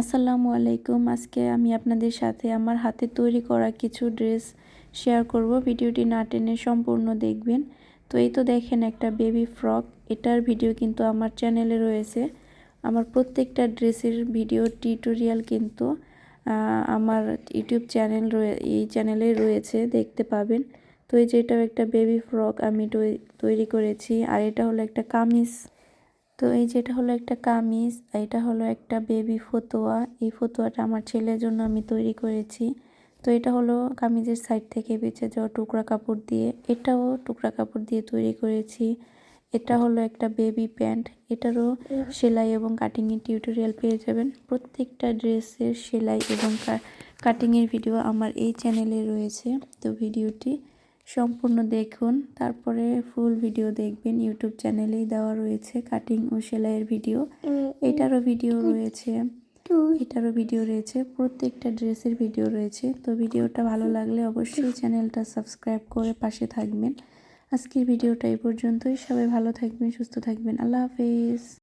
আসসালামু আলাইকুম। আজকে আমি আপনাদের সাথে আমার হাতে তৈরি করা কিছু ড্রেস শেয়ার করব। ভিডিওটি না টেনে সম্পূর্ণ দেখবেন। তো এই তো দেখেন একটা বেবি ফ্রক। এটার ভিডিও কিন্তু আমার চ্যানেলে রয়েছে। আমার প্রত্যেকটা ড্রেসের ভিডিও টিউটোরিয়াল কিন্তু আমার ইউটিউব চ্যানেল এই চ্যানেলে রয়েছে, দেখতে পাবেন। তো এই যে এটাও একটা বেবি ফ্রক আমি তৈরি করেছি। আর এটা হলো একটা কামিজ। তো এই যেটা হলো একটা কামিজ, এটা হলো একটা বেবি ফতোয়া। এই ফতোয়াটা আমার ছেলের জন্য আমি তৈরি করেছি। তো এটা হলো কামিজের সাইড থেকে বেঁচে যাওয়া টুকরা কাপড় দিয়ে। এটাও টুকরা কাপড় দিয়ে তৈরি করেছি। এটা হলো একটা বেবি প্যান্ট এটারও সেলাই এবং কাটিংয়ের টিউটোরিয়াল পেয়ে যাবেন। প্রত্যেকটা ড্রেসের সেলাই এবং কাটিংয়ের ভিডিও আমার এই চ্যানেলে রয়েছে। তো ভিডিওটি সম্পূর্ণ দেখুন। তারপরে ফুল ভিডিও দেখবেন। ইউটিউব চ্যানেলেই দেওয়া রয়েছে কাটিং ও সেলাইয়ের ভিডিও এটারও ভিডিও রয়েছে। এটারও ভিডিও রয়েছে। প্রত্যেকটা ড্রেসের ভিডিও রয়েছে। তো ভিডিওটা ভালো লাগলে অবশ্যই চ্যানেলটা সাবস্ক্রাইব করে পাশে থাকবেন। আজকের ভিডিওটা এই পর্যন্তই। সবাই ভালো থাকবেন সুস্থ থাকবেন। আল্লাহ হাফেজ।